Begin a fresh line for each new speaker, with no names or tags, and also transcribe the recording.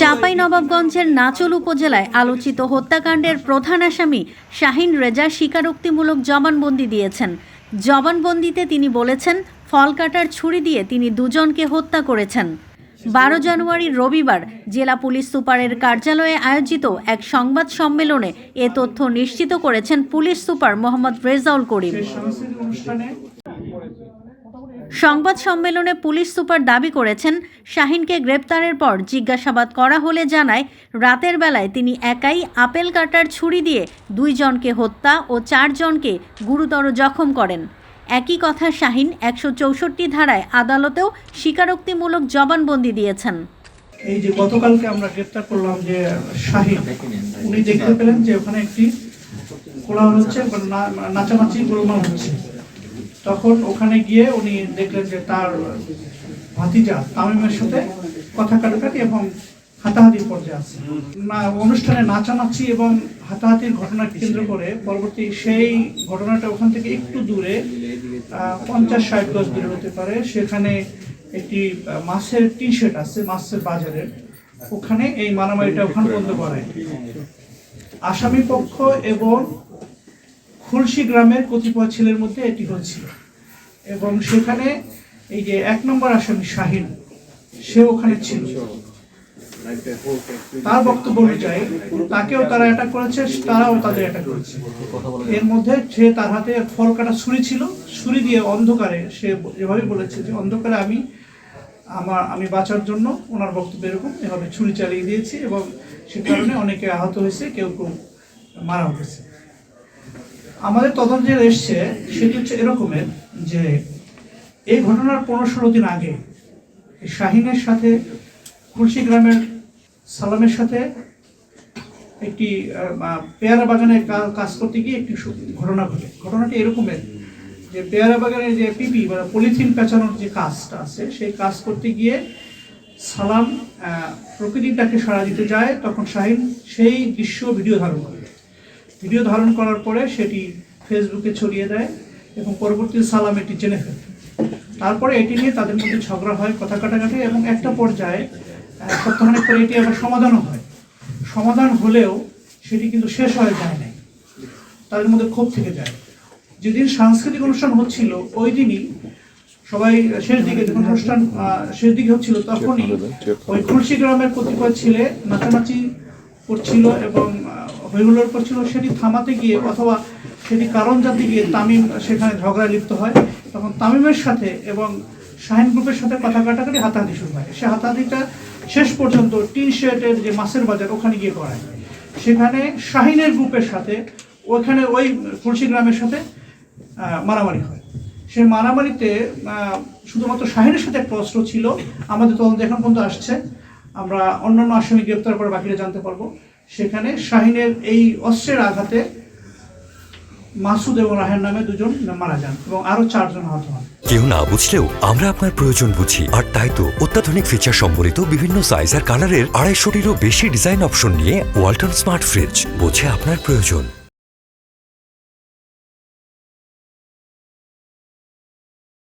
চাঁপাই নবাবগঞ্জের নাচল উপজেলায় আলোচিত হত্যাকাণ্ডের প্রধান আসামি শাহিন রেজা স্বীকারোক্তিমূলক জবানবন্দি দিয়েছেন। জবানবন্দিতে তিনি বলেছেন ফল কাটার ছুরি দিয়ে তিনি দুজনকে হত্যা করেছেন। বারো জানুয়ারি রবিবার জেলা পুলিশ সুপারের কার্যালয়ে আয়োজিত এক সংবাদ সম্মেলনে এ তথ্য নিশ্চিত করেছেন পুলিশ সুপার মোহাম্মদ রেজাউল করিম। সংবাদ সম্মেলনে পুলিশ সুপার দাবি করেছেন, শাহিনকে গ্রেপ্তারের পর জিজ্ঞাসাবাদ করা হলে জানায়, রাতের বেলায় তিনি একাই আপেল কাটার ছুরি দিয়ে দুইজনকে হত্যা ও চারজনকে গুরুতর জখম করেন। একই কথা শাহিন একশো চৌষট্টি ধারায় আদালতেও স্বীকারোক্তিমূলক জবানবন্দি দিয়েছেন।
এই যে গতকালকে আমরা গ্রেপ্তার করলাম যে শাহিদ উনি দেখতে পেলেন যে ওখানে একটি কোলাহল হচ্ছে নাচানাচি গোলমাল হচ্ছে। তখন ওখানে গিয়ে উনি দেখলেন যে তার ভাতিজা তামিমের সাথে কথা কাটাকাটি এবং হাতাহাতির পর্যায়ে আছে। না, অনুষ্ঠানে নাচানাচি এবং হাতাহাতির ঘটনাকে কেন্দ্র করে পরবর্তী সেই ঘটনাটা ওখান থেকে একটু দূরে পঞ্চাশ ষাট গজ দূরে হতে পারে। সেখানে একটি মাছের টি শার্ট আছে, মাছের বাজারের। ওখানে এই মারামারিটা ওখানে বন্ধ করায় আসামি পক্ষ এবং খুলশি গ্রামের কতিপয় ছেলের মধ্যে এটি হচ্ছিল এবং সেখানে এই যে এক নম্বর আসামি শাহিন সে ওখানে ছিল। তার বক্তব্য অনুযায়ী তাকেও তারা অ্যাটাক করেছে, তারাও তাদের অ্যাটাক করেছে। এর মধ্যে সে তার হাতে ফল কাটা ছুরি ছিল, ছুরি দিয়ে অন্ধকারে সে এভাবে বলেছে যে, অন্ধকারে আমি, আমার, আমি বাঁচার জন্য ওনার বক্তব্য এরকম, এভাবে ছুরি চালিয়ে দিয়েছি এবং সে কারণে অনেকে আহত হয়েছে, কেউ কেউ মারা হয়েছে আমাদের তদন্তে এসছে, সেটি হচ্ছে এরকমের যে এই ঘটনার পনেরো ষোলো দিন আগে শাহিনের সাথে খুলশি গ্রামের সালামের সাথে একটি পেয়ারা বাগানে কাজ করতে গিয়ে একটি ঘটনা ঘটে। ঘটনাটি এরকমের যে পেয়ারা বাগানের যে পিপি বা পলিথিন পেঁচানোর যে কাজটা আছে, সেই কাজ করতে গিয়ে সালাম প্রকৃতিটাকে সাড়া দিতে যায়। তখন শাহিন সেই দৃশ্য ভিডিও ধারণ করে। ভিডিও ধারণ করার পরে সেটি ফেসবুকে ছড়িয়ে দেয় এবং পরবর্তীতে সালাম এটি জেনে ফেলে। তারপরে এটি নিয়ে তাদের মধ্যে ঝগড়া হয় কথা কাটাকাটি এবং একটা পর্যায়ে আহ, সপ্তাহখানেক পরে এটি আবার সমাধানও হয়। সমাধান হলেও সেটি কিন্তু শেষ হয়ে যায় নাই। তাদের মধ্যে ক্ষোভ থেকে যায়। যেদিন সাংস্কৃতিক অনুষ্ঠান হচ্ছিল ওই দিনই সবাই শেষ দিকে যখন অনুষ্ঠান শেষ দিকে হচ্ছিল তখনই ওই খুলশি গ্রামের কতিপয় ছেলে নাচানাচি করছিল এবং আহ, হইহুল্লোড় করছিল সেটি থামাতে গিয়ে অথবা সেটি কারণ জানতে গিয়ে তামিম সেখানে ঝগড়ায় লিপ্ত হয়। তখন তামিমের সাথে এবং শাহিন গ্রুপের সাথে কথা কাটাকাটি হাতাহাতি শুরু হয়। সে হাতাহাতিটা শেষ পর্যন্ত টি শার্টের যে মাছের বাজার ওখানে গিয়ে করায় সেখানে শাহিনের গ্রুপের সাথে ওখানে ওই খুলশি গ্রামের সাথে মারামারি হয়। সেই মারামারিতে শুধুমাত্র শাহিনের সাথে একটা অস্ত্র ছিল। আমাদের তদন্ত এখন পর্যন্ত আসছে। আমরা অন্যান্য আসামি গ্রেপ্তার করে বাকিরা জানতে পারব। সেখানে শাহিনের এই অস্ত্রের আঘাতে মাসুদ এবং রাহের নামে দুজন মারা যান এবং আরও চারজন আহত হন।
কেউ না বুঝলেও আমরা আপনার প্রয়োজন বুঝি। আর তাই তো অত্যাধুনিক ফিচার সম্বলিত বিভিন্ন সাইজ আর কালারের আড়াইশোটিরও বেশি ডিজাইন অপশন নিয়ে ওয়ালটন স্মার্ট ফ্রিজ বোঝে আপনার প্রয়োজন।